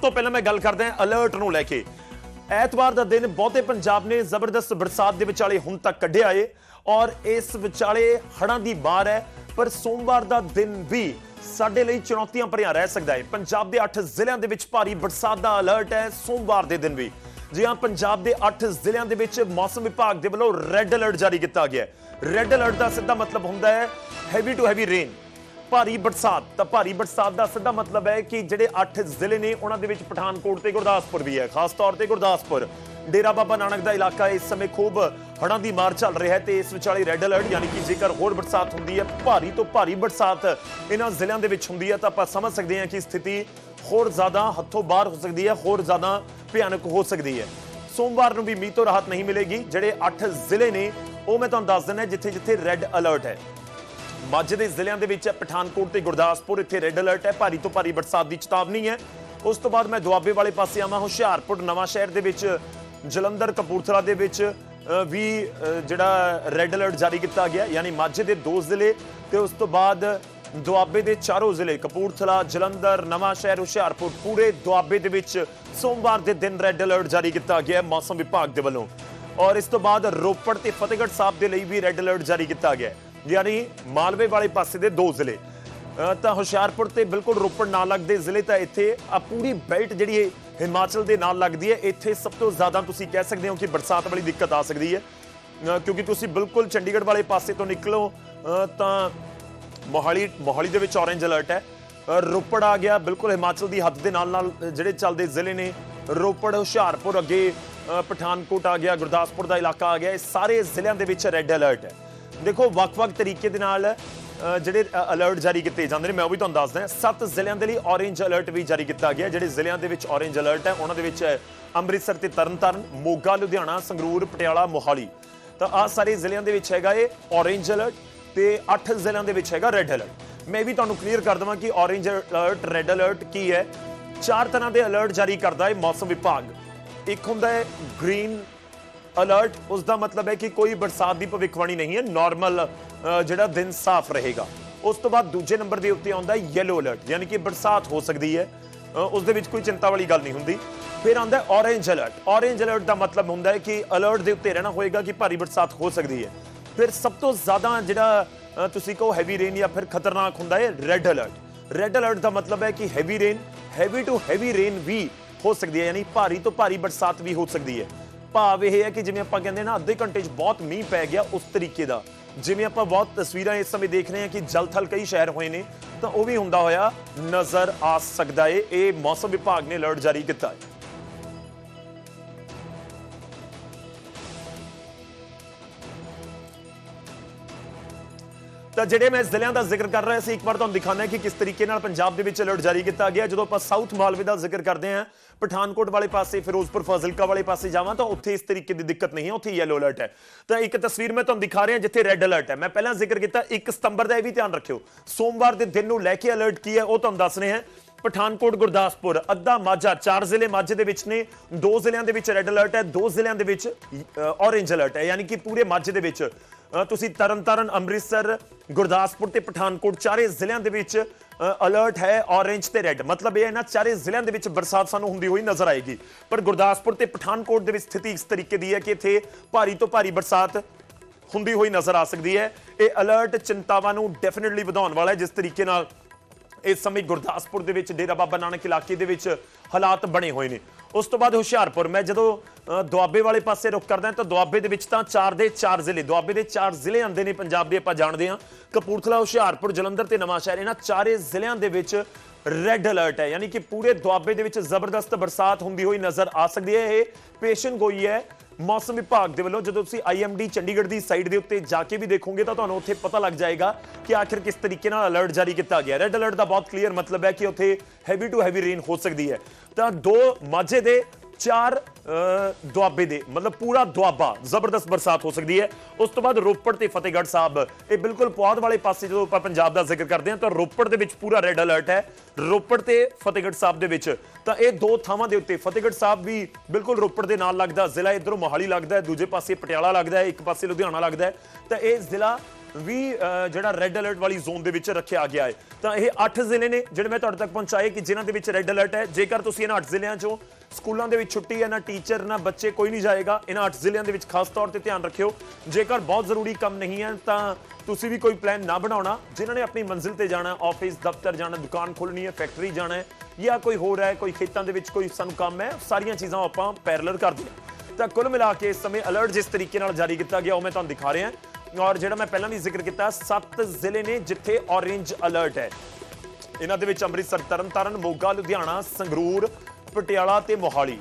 ਤੋਂ ਪਹਿਲਾਂ ਮੈਂ ਗੱਲ ਕਰਦਾ ਹਾਂ ਅਲਰਟ ਨੂੰ ਲੈ ਕੇ। ਐਤਵਾਰ ਦਾ ਦਿਨ ਬਹੁਤੇ ਪੰਜਾਬ ਨੇ ਜ਼ਬਰਦਸਤ ਬਰਸਾਤ ਦੇ ਵਿਚਾਲੇ ਹੁਣ ਤੱਕ ਕੱਢਿਆ ਏ ਔਰ ਇਸ ਵਿਚਾਲੇ ਹੜ੍ਹਾਂ ਦੀ ਮਾਰ ਹੈ, ਪਰ ਸੋਮਵਾਰ ਦਾ ਦਿਨ ਵੀ ਸਾਡੇ ਲਈ ਚੁਣੌਤੀਆਂ ਭਰਿਆ ਰਹਿ ਸਕਦਾ ਹੈ ਪੰਜਾਬ ਦੇ 8 ਜ਼ਿਲ੍ਹਿਆਂ ਦੇ ਵਿੱਚ ਭਾਰੀ ਬਰਸਾਤ ਦਾ ਅਲਰਟ ਹੈ ਸੋਮਵਾਰ ਦੇ ਦਿਨ ਵੀ। ਜੀ ਹਾਂ, ਪੰਜਾਬ ਦੇ 8 ਜ਼ਿਲ੍ਹਿਆਂ ਦੇ ਵਿੱਚ ਮੌਸਮ ਵਿਭਾਗ ਦੇ ਵੱਲੋਂ ਰੈੱਡ ਅਲਰਟ ਜਾਰੀ ਕੀਤਾ ਗਿਆ ਹੈ ਰੈੱਡ ਅਲਰਟ ਦਾ ਸਿੱਧਾ ਮਤਲਬ ਹੁੰਦਾ ਹੈ ਹੈਵੀ ਟੂ ਹੈਵੀ ਰੇਨ ਭਾਰੀ ਬਰਸਾਤ। ਤਾਂ ਭਾਰੀ ਬਰਸਾਤ ਦਾ ਸਿੱਧਾ ਮਤਲਬ ਹੈ ਕਿ ਜਿਹੜੇ 8 ਜ਼ਿਲ੍ਹੇ ਨੇ, ਉਹਨਾਂ ਦੇ ਵਿੱਚ ਪਠਾਨਕੋਟ ਤੇ ਗੁਰਦਾਸਪੁਰ ਵੀ ਹੈ। ਖਾਸ ਤੌਰ ਤੇ ਗੁਰਦਾਸਪੁਰ। ਡੇਰਾ ਬਾਬਾ ਨਾਨਕ ਦਾ ਇਲਾਕਾ ਇਸ ਸਮੇਂ ਖੂਬ ਹੜ੍ਹਾਂ ਦੀ ਮਾਰ ਚੱਲ ਰਿਹਾ ਹੈ ਤੇ ਇਸ ਵਿਚਾਲੇ ਰੈੱਡ ਅਲਰਟ ਯਾਨੀ ਕਿ ਜੇਕਰ ਹੋਰ ਬਰਸਾਤ ਹੁੰਦੀ ਹੈ, ਭਾਰੀ ਤੋਂ ਭਾਰੀ ਬਰਸਾਤ ਇਹਨਾਂ ਜ਼ਿਲ੍ਹਿਆਂ ਦੇ ਵਿੱਚ ਹੁੰਦੀ ਹੈ, ਤਾਂ ਆਪਾਂ ਸਮਝ ਸਕਦੇ ਹਾਂ ਕਿ ਸਥਿਤੀ ਹੋਰ ਜ਼ਿਆਦਾ ਹੱਥੋਂ ਬਾਹਰ ਹੋ ਸਕਦੀ ਹੈ, ਹੋਰ ਜ਼ਿਆਦਾ ਭਿਆਨਕ ਹੋ ਸਕਦੀ ਹੈ। ਸੋਮਵਾਰ ਨੂੰ ਵੀ ਮੀਂਹ ਤੋਂ ਰਾਹਤ ਨਹੀਂ ਮਿਲੇਗੀ। ਜਿਹੜੇ 8 ਜ਼ਿਲ੍ਹੇ ਨੇ, ਉਹ ਮੈਂ ਤੁਹਾਨੂੰ ਦੱਸ ਦਿੰਦਾ ਜਿੱਥੇ ਜਿੱਥੇ ਰੈੱਡ ਅਲਰਟ ਹੈ। ਮਾਝੇ ਦੇ ਜ਼ਿਲ੍ਹਿਆਂ ਦੇ ਵਿੱਚ ਪਠਾਨਕੋਟ ਤੇ ਗੁਰਦਾਸਪੁਰ। ਇੱਥੇ ਰੈੱਡ ਅਲਰਟ ਹੈ, ਭਾਰੀ ਤੋਂ ਭਾਰੀ ਬਰਸਾਤ ਦੀ ਚੇਤਾਵਨੀ ਹੈ। ਉਸ ਤੋਂ ਬਾਅਦ ਮੈਂ ਦੁਆਬੇ ਵਾਲੇ ਪਾਸੇ ਆਵਾਂ, ਹੁਸ਼ਿਆਰਪੁਰ, ਨਵਾਂ ਸ਼ਹਿਰ ਦੇ ਵਿੱਚ, ਜਲੰਧਰ, ਕਪੂਰਥਲਾ ਦੇ ਵਿੱਚ ਵੀ ਜਿਹੜਾ ਰੈੱਡ ਅਲਰਟ ਜਾਰੀ ਕੀਤਾ ਗਿਆ। ਯਾਨੀ ਮਾਝੇ ਦੇ ਦੋ ਜ਼ਿਲ੍ਹੇ ਤੇ ਉਸ ਤੋਂ ਬਾਅਦ ਦੁਆਬੇ ਦੇ ਚਾਰੋਂ ਜ਼ਿਲ੍ਹੇ, ਕਪੂਰਥਲਾ, ਜਲੰਧਰ, ਨਵਾਂ ਸ਼ਹਿਰ, ਹੁਸ਼ਿਆਰਪੁਰ, ਪੂਰੇ ਦੁਆਬੇ ਦੇ ਵਿੱਚ ਸੋਮਵਾਰ ਦੇ ਦਿਨ ਰੈੱਡ ਅਲਰਟ ਜਾਰੀ ਕੀਤਾ ਗਿਆ ਮੌਸਮ ਵਿਭਾਗ ਦੇ ਵੱਲੋਂ। ਔਰ ਇਸ ਤੋਂ ਬਾਅਦ ਰੋਪੜ ਤੇ ਫਤਿਹਗੜ੍ਹ ਸਾਹਿਬ ਦੇ ਲਈ ਵੀ ਰੈੱਡ ਅਲਰਟ ਜਾਰੀ ਕੀਤਾ ਗਿਆ ਹੈ। ਯਾਨੀ ਮਾਲਵੇ ਵਾਲੇ ਪਾਸੇ ਦੇ ਦੋ ਜ਼ਿਲ੍ਹੇ। ਤਾਂ ਹੁਸ਼ਿਆਰਪੁਰ ਤੇ ਬਿਲਕੁਲ ਰੋਪੜ ਨਾਲ ਲੱਗਦੇ ਜ਼ਿਲ੍ਹੇ ਤਾਂ ਇੱਥੇ ਆ ਪੂਰੀ ਬੈਲਟ ਜਿਹੜੀ ਹੈ ਹਿਮਾਚਲ ਦੇ ਨਾਲ ਲੱਗਦੀ ਹੈ। ਇੱਥੇ ਸਭ ਤੋਂ ਜ਼ਿਆਦਾ ਤੁਸੀਂ ਕਹਿ ਸਕਦੇ ਹੋ ਕਿ ਬਰਸਾਤ ਵਾਲੀ ਦਿੱਕਤ ਆ ਸਕਦੀ ਹੈ। ਕਿਉਂਕਿ ਤੁਸੀਂ ਬਿਲਕੁਲ ਚੰਡੀਗੜ੍ਹ ਵਾਲੇ ਪਾਸੇ ਤੋਂ ਨਿਕਲੋ ਤਾਂ ਮੋਹਾਲੀ ਮੋਹਾਲੀ ਦੇ ਵਿੱਚ ਔਰੇਂਜ ਅਲਰਟ ਹੈ। ਰੋਪੜ ਆ ਗਿਆ, ਬਿਲਕੁਲ ਹਿਮਾਚਲ ਦੀ ਹੱਦ ਦੇ ਨਾਲ ਨਾਲ ਜਿਹੜੇ ਚੱਲਦੇ ਜ਼ਿਲ੍ਹੇ ਨੇ, ਰੋਪੜ, ਹੁਸ਼ਿਆਰਪੁਰ ਅੱਗੇ ਪਠਾਨਕੋਟ ਆ ਗਿਆ, ਗੁਰਦਾਸਪੁਰ ਦਾ ਇਲਾਕਾ ਆ ਗਿਆ, ਇਹ ਸਾਰੇ ਜ਼ਿਲ੍ਹਿਆਂ ਦੇ ਵਿੱਚ ਰੈੱਡ ਅਲਰਟ ਹੈ। ਦੇਖੋ, ਵੱਖ-ਵੱਖ ਤਰੀਕੇ ਦੇ ਨਾਲ ਜਿਹੜੇ ਅਲਰਟ ਜਾਰੀ ਕੀਤੇ ਜਾਂਦੇ ਨੇ, ਮੈਂ ਉਹ ਵੀ ਤੁਹਾਨੂੰ ਦੱਸਦਾ ਸੱਤ ਜ਼ਿਲ੍ਹਿਆਂ ਦੇ ਲਈ ਔਰੇਂਜ ਅਲਰਟ ਵੀ ਜਾਰੀ ਕੀਤਾ ਗਿਆ, ਜਿਹੜੇ ਜ਼ਿਲ੍ਹਿਆਂ ਦੇ ਵਿੱਚ ਔਰੇਂਜ ਅਲਰਟ ਹੈ, ਉਹਨਾਂ ਦੇ ਵਿੱਚ ਹੈ ਅੰਮ੍ਰਿਤਸਰ ਤੇ ਤਰਨਤਾਰਨ, ਮੋਗਾ, ਲੁਧਿਆਣਾ, ਸੰਗਰੂਰ, ਪਟਿਆਲਾ, ਮੋਹਾਲੀ। ਤਾਂ ਆ ਸਾਰੇ ਜ਼ਿਲ੍ਹਿਆਂ ਦੇ ਵਿੱਚ ਹੈਗਾ ਇਹ ਔਰੇਂਜ ਅਲਰਟ ਤੇ 8 ਜ਼ਿਲ੍ਹਿਆਂ ਦੇ ਵਿੱਚ ਹੈਗਾ ਰੈੱਡ ਅਲਰਟ ਮੈਂ ਵੀ ਤੁਹਾਨੂੰ ਕਲੀਅਰ ਕਰ ਦਵਾਂ ਕਿ ਔਰੇਂਜ ਅਲਰਟ ਰੈੱਡ ਅਲਰਟ ਕੀ ਹੈ। ਚਾਰ ਤਰ੍ਹਾਂ ਦੇ ਅਲਰਟ ਜਾਰੀ ਕਰਦਾ ਹੈ ਮੌਸਮ ਵਿਭਾਗ। ਇੱਕ ਹੁੰਦਾ ਹੈ ਗ੍ਰੀਨ ਅਲਰਟ ਉਸ ਦਾ ਮਤਲਬ ਹੈ ਕਿ ਕੋਈ ਬਰਸਾਤ ਦੀ ਭਵਿੱਖਬਾਣੀ ਨਹੀਂ ਹੈ ਨਾਰਮਲ ਜਿਹੜਾ ਦਿਨ ਸਾਫ਼ ਰਹੇਗਾ। ਉਸ ਤੋਂ ਬਾਅਦ ਦੂਜੇ ਨੰਬਰ ਦੇ ਉੱਤੇ ਆਉਂਦਾ ਹੈ ਯੈਲੋ ਅਲਰਟ ਯਾਨੀ ਕਿ ਬਰਸਾਤ ਹੋ ਸਕਦੀ ਹੈ। ਉਸ ਦੇ ਵਿੱਚ ਕੋਈ ਚਿੰਤਾ ਵਾਲੀ ਗੱਲ ਨਹੀਂ ਹੁੰਦੀ। ਫਿਰ ਆਉਂਦਾ ਹੈ ਔਰੇਂਜ ਅਲਰਟ ਔਰੇਂਜ ਅਲਰਟ ਦਾ ਮਤਲਬ ਹੁੰਦਾ ਹੈ ਕਿ ਅਲਰਟ ਦੇ ਉੱਤੇ ਰਹਿਣਾ ਹੋਏਗਾ ਕਿ ਭਾਰੀ ਬਰਸਾਤ ਹੋ ਸਕਦੀ ਹੈ। ਫਿਰ ਸਭ ਤੋਂ ਜ਼ਿਆਦਾ ਜਿਹੜਾ ਤੁਸੀਂ ਕਹੋ ਹੈਵੀ ਰੇਨ ਜਾਂ ਫਿਰ ਖਤਰਨਾਕ ਹੁੰਦਾ ਹੈ ਰੈੱਡ ਅਲਰਟ ਰੈੱਡ ਅਲਰਟ ਦਾ ਮਤਲਬ ਹੈ ਕਿ heavy rain heavy to heavy rain ਵੀ ਹੋ ਸਕਦੀ ਹੈ, ਯਾਨੀ ਭਾਰੀ ਤੋਂ ਭਾਰੀ ਬਰਸਾਤ ਵੀ ਹੋ ਸਕਦੀ ਹੈ। ਭਾਵ ਇਹ ਹੈ ਕਿ ਜਿਵੇਂ ਆਪਾਂ ਕਹਿੰਦੇ ਨਾ, ਅੱਧੇ ਘੰਟੇ 'ਚ ਬਹੁਤ ਮੀਂਹ ਪੈ ਗਿਆ ਉਸ ਤਰੀਕੇ ਦਾ। ਜਿਵੇਂ ਆਪਾਂ ਬਹੁਤ ਤਸਵੀਰਾਂ ਇਸ ਸਮੇਂ ਦੇਖ ਰਹੇ ਹਾਂ ਕਿ ਜਲਥਲ ਕਈ ਸ਼ਹਿਰ ਹੋਏ ਨੇ, ਤਾਂ ਉਹ ਵੀ ਹੁੰਦਾ ਹੋਇਆ ਨਜ਼ਰ ਆ ਸਕਦਾ ਏ ਇਹ ਮੌਸਮ ਵਿਭਾਗ ਨੇ ਅਲਰਟ ਜਾਰੀ ਕੀਤਾ ਹੈ। ਤਾਂ ਜਿਹੜੇ ਮੈਂ ਜ਼ਿਲ੍ਹਿਆਂ ਦਾ ਜ਼ਿਕਰ ਕਰ ਰਿਹਾ ਸੀ, ਇੱਕ ਵਾਰ ਤੁਹਾਨੂੰ ਦਿਖਾਣਾ ਕਿ ਕਿਸ ਤਰੀਕੇ ਨਾਲ ਪੰਜਾਬ ਦੇ ਵਿੱਚ ਅਲਰਟ ਜਾਰੀ ਕੀਤਾ ਗਿਆ। ਜਦੋਂ ਆਪਾਂ ਸਾਊਥ ਮਾਲਵੇ ਦਾ ਜ਼ਿਕਰ ਕਰਦੇ ਹਾਂ, ਪਠਾਨਕੋਟ ਵਾਲੇ ਪਾਸੇ, ਫਿਰੋਜ਼ਪੁਰ, ਫਾਜ਼ਿਲਕਾ ਵਾਲੇ ਪਾਸੇ ਜਾਵਾਂ ਤਾਂ ਉੱਥੇ ਇਸ ਤਰੀਕੇ ਦੀ ਦਿੱਕਤ ਨਹੀਂ ਹੈ, ਉੱਥੇ ਯੈਲੋ ਅਲਰਟ ਹੈ। ਤਾਂ ਇੱਕ ਤਸਵੀਰ ਮੈਂ ਤੁਹਾਨੂੰ ਦਿਖਾ ਰਿਹਾ ਜਿੱਥੇ ਰੈੱਡ ਅਲਰਟ ਹੈ। ਮੈਂ ਪਹਿਲਾਂ ਜ਼ਿਕਰ ਕੀਤਾ 1 ਸਤੰਬਰ ਦਾ ਇਹ ਵੀ ਧਿਆਨ ਰੱਖਿਓ। ਸੋਮਵਾਰ ਦੇ ਦਿਨ ਨੂੰ ਲੈ ਕੇ ਅਲਰਟ ਕੀ ਹੈ, ਉਹ ਤੁਹਾਨੂੰ ਦੱਸ ਰਹੇ ਹਾਂ। ਪਠਾਨਕੋਟ, ਗੁਰਦਾਸਪੁਰ, ਅੱਧਾ ਮਾਝਾ, ਚਾਰ ਜ਼ਿਲ੍ਹੇ ਮਾਝੇ ਦੇ ਵਿੱਚ ਨੇ, ਦੋ ਜ਼ਿਲ੍ਹਿਆਂ ਦੇ ਵਿੱਚ ਰੈੱਡ ਅਲਰਟ ਹੈ, ਦੋ ਜ਼ਿਲ੍ਹਿਆਂ ਦੇ ਵਿੱਚ ਔਰੇਂਜ ਅਲਰਟ ਹੈ। ਯਾਨੀ ਕਿ ਪੂਰੇ ਮਾਝੇ ਦੇ ਵਿੱਚ ਤੁਸੀਂ ਤਰਨਤਾਰਨ, ਅੰਮ੍ਰਿਤਸਰ, ਗੁਰਦਾਸਪੁਰ ਤੇ ਪਠਾਨਕੋਟ ਚਾਰੇ ਜ਼ਿਲ੍ਹਿਆਂ ਦੇ ਵਿੱਚ ਅਲਰਟ ਹੈ ਔਰੇਂਜ ਤੇ ਰੈੱਡ ਮਤਲਬ ਇਹ ਹੈ ਨਾ, ਚਾਰੇ ਜ਼ਿਲ੍ਹਿਆਂ ਦੇ ਵਿੱਚ ਬਰਸਾਤ ਸਾਨੂੰ ਹੁੰਦੀ ਹੋਈ ਨਜ਼ਰ ਆਏਗੀ। ਪਰ ਗੁਰਦਾਸਪੁਰ ਤੇ ਪਠਾਨਕੋਟ ਦੇ ਵਿੱਚ ਸਥਿਤੀ ਇਸ ਤਰੀਕੇ ਦੀ ਹੈ ਕਿ ਇੱਥੇ ਭਾਰੀ ਤੋਂ ਭਾਰੀ ਬਰਸਾਤ ਹੁੰਦੀ ਹੋਈ ਨਜ਼ਰ ਆ ਸਕਦੀ ਹੈ। ਇਹ ਅਲਰਟ ਚਿੰਤਾਵਾਂ ਨੂੰ ਡੈਫੀਨਿਟਲੀ ਵਧਾਉਣ ਵਾਲਾ ਹੈ, ਜਿਸ ਤਰੀਕੇ ਨਾਲ ਇਸ ਸਮੇਂ ਗੁਰਦਾਸਪੁਰ ਦੇ ਵਿੱਚ ਡੇਰਾ ਬਾਬਾ ਨਾਨਕ ਇਲਾਕੇ ਦੇ ਵਿੱਚ ਹਾਲਾਤ ਬਣੇ ਹੋਏ ਨੇ। ਉਸ ਤੋਂ ਬਾਅਦ ਹੁਸ਼ਿਆਰਪੁਰ, ਮੈਂ ਜਦੋਂ ਦੁਆਬੇ ਵਾਲੇ ਪਾਸੇ ਰੁਕ ਕਰਦਾ ਤਾਂ ਦੁਆਬੇ ਦੇ ਵਿੱਚ ਤਾਂ ਚਾਰ ਦੇ ਚਾਰ ਜ਼ਿਲ੍ਹੇ, ਦੁਆਬੇ ਦੇ ਚਾਰ ਜ਼ਿਲ੍ਹੇ ਆਉਂਦੇ ਨੇ ਪੰਜਾਬ ਦੇ ਆਪਾਂ ਜਾਣਦੇ ਹਾਂ। ਕਪੂਰਥਲਾ, ਹੁਸ਼ਿਆਰਪੁਰ, ਜਲੰਧਰ ਤੇ ਨਵਾਂਸ਼ਹਿਰ ਇਹਨਾਂ ਚਾਰੇ ਜ਼ਿਲ੍ਹਿਆਂ ਦੇ ਵਿੱਚ ਰੈੱਡ ਅਲਰਟ ਹੈ। ਯਾਨੀ ਕਿ ਪੂਰੇ ਦੁਆਬੇ ਦੇ ਵਿੱਚ ਜ਼ਬਰਦਸਤ ਬਰਸਾਤ ਹੁੰਦੀ ਹੋਈ ਨਜ਼ਰ ਆ ਸਕਦੀ ਹੈ। ਇਹ ਪੇਸ਼ਨ ਗੋਈ ਹੈ ਮੌਸਮ ਵਿਭਾਗ ਦੇ ਵੱਲੋਂ ਜਦੋਂ ਤੁਸੀਂ ਆਈਐਮਡੀ ਚੰਡੀਗੜ੍ਹ ਦੀ ਸਾਈਟ ਦੇ ਉੱਤੇ ਜਾ ਕੇ ਵੀ ਦੇਖੋਗੇ ਤਾਂ ਤੁਹਾਨੂੰ ਉੱਥੇ ਪਤਾ ਲੱਗ ਜਾਏਗਾ ਕਿ ਆਖਿਰ ਕਿਸ ਤਰੀਕੇ ਨਾਲ ਅਲਰਟ ਜਾਰੀ ਕੀਤਾ ਗਿਆ। ਰੈੱਡ ਅਲਰਟ ਦਾ ਬਹੁਤ ਕਲੀਅਰ ਮਤਲਬ ਹੈ ਕਿ ਉੱਥੇ ਹੈਵੀ ਟੂ ਹੈਵੀ ਰੇਨ ਹੋ ਸਕਦੀ ਹੈ। ਤਾਂ ਦੋ ਮਾਝੇ ਦੇ ਚਾਰ ਦੁਆਬੇ ਦੇ, ਮਤਲਬ ਪੂਰਾ ਦੁਆਬਾ, ਜ਼ਬਰਦਸਤ ਬਰਸਾਤ ਹੋ ਸਕਦੀ ਹੈ। ਉਸ ਤੋਂ ਬਾਅਦ ਰੋਪੜ ਤੇ ਫਤਿਹਗੜ੍ਹ ਸਾਹਿਬ, ਇਹ ਬਿਲਕੁਲ ਪੁਆਧ ਵਾਲੇ ਪਾਸੇ ਜਦੋਂ ਆਪਾਂ ਪੰਜਾਬ ਦਾ ਜ਼ਿਕਰ ਕਰਦੇ ਹਾਂ ਤਾਂ ਰੋਪੜ ਦੇ ਵਿੱਚ ਪੂਰਾ ਰੈੱਡ ਅਲਰਟ ਹੈ। ਰੋਪੜ ਤੇ ਫਤਿਹਗੜ੍ਹ ਸਾਹਿਬ ਦੇ ਵਿੱਚ, ਤਾਂ ਇਹ ਦੋ ਥਾਵਾਂ ਦੇ ਉੱਤੇ, ਫਤਿਹਗੜ੍ਹ ਸਾਹਿਬ ਵੀ ਬਿਲਕੁਲ ਰੋਪੜ ਦੇ ਨਾਲ ਲੱਗਦਾ, ਜ਼ਿਲ੍ਹਾ ਇਧਰੋਂ ਮੋਹਾਲੀ ਲੱਗਦਾ ਹੈ, ਦੂਜੇ ਪਾਸੇ ਪਟਿਆਲਾ ਲੱਗਦਾ ਹੈ, ਇੱਕ ਪਾਸੇ ਲੁਧਿਆਣਾ ਲੱਗਦਾ ਹੈ। ਤਾਂ ਇਹ ਜ਼ਿਲ੍ਹਾ ਵੀ ਜਿਹੜਾ ਰੈੱਡ ਅਲਰਟ ਵਾਲੀ ਜ਼ੋਨ ਦੇ ਵਿੱਚ ਰੱਖਿਆ ਗਿਆ ਹੈ। ਤਾਂ ਇਹ 8 ਜ਼ਿਲ੍ਹੇ ਨੇ, ਜਿਹੜੇ ਮੈਂ ਤੁਹਾਡੇ ਤੱਕ ਪਹੁੰਚਾਏ ਕਿ ਜਿਨ੍ਹਾਂ ਦੇ ਵਿੱਚ ਰੈੱਡ ਅਲਰਟ ਹੈ। ਜੇਕਰ ਤੁਸੀਂ ਇਹਨਾਂ 8 ਜ਼ਿਲ੍ਹਿਆਂ 'ਚੋਂ ਸਕੂਲਾਂ ਦੇ ਵਿੱਚ ਛੁੱਟੀ ਹੈ, ਨਾ ਟੀਚਰ, ਨਾ ਬੱਚੇ, ਕੋਈ ਨਹੀਂ ਜਾਏਗਾ। ਇਹਨਾਂ 8 ਜ਼ਿਲ੍ਹਿਆਂ ਦੇ ਵਿੱਚ ਖਾਸ ਤੌਰ ਤੇ ਧਿਆਨ ਰੱਖਿਓ। ਜੇਕਰ ਬਹੁਤ ਜ਼ਰੂਰੀ ਕੰਮ ਨਹੀਂ ਹੈ, ਤਾਂ ਤੁਸੀਂ ਵੀ ਕੋਈ ਪਲਾਨ ਨਾ ਬਣਾਉਣਾ। ਜਿਨ੍ਹਾਂ ਨੇ ਆਪਣੀ ਮੰਜ਼ਿਲ ਤੇ ਜਾਣਾ ਆਫਿਸ ਦਫ਼ਤਰ ਜਾਣਾ, ਦੁਕਾਨ ਖੋਲਣੀ ਹੈ ਫੈਕਟਰੀ ਜਾਣਾ ਹੈ, ਜਾਂ ਕੋਈ ਹੋਰ ਹੈ, ਕੋਈ ਖੇਤਾਂ ਦੇ ਵਿੱਚ ਕੋਈ ਸਾਨੂੰ ਕੰਮ ਹੈ, ਸਾਰੀਆਂ ਚੀਜ਼ਾਂ ਆਪਾਂ ਪੈਰਲਲ ਕਰਦੇ ਹਾਂ। ਤਾਂ ਕੁੱਲ ਮਿਲਾ ਕੇ ਇਸ ਸਮੇਂ ਅਲਰਟ ਜਿਸ ਤਰੀਕੇ ਨਾਲ ਜਾਰੀ ਕੀਤਾ ਗਿਆ, ਉਹ ਮੈਂ ਤੁਹਾਨੂੰ ਦਿਖਾ ਰਿਹਾ ਔਰ ਜਿਹੜਾ ਮੈਂ ਪਹਿਲਾਂ ਵੀ ਜ਼ਿਕਰ ਕੀਤਾ, ਸੱਤ ਜ਼ਿਲ੍ਹੇ ਨੇ ਜਿੱਥੇ ਔਰੇਂਜ ਅਲਰਟ ਹੈ। ਇਹਨਾਂ ਦੇ ਵਿੱਚ ਅੰਮ੍ਰਿਤਸਰ, ਤਰਨਤਾਰਨ, ਮੋਗਾ, ਲੁਧਿਆਣਾ, ਸੰਗਰੂਰ ਪਟਿਆਲਾ ਤੇ ਮੋਹਾਲੀ।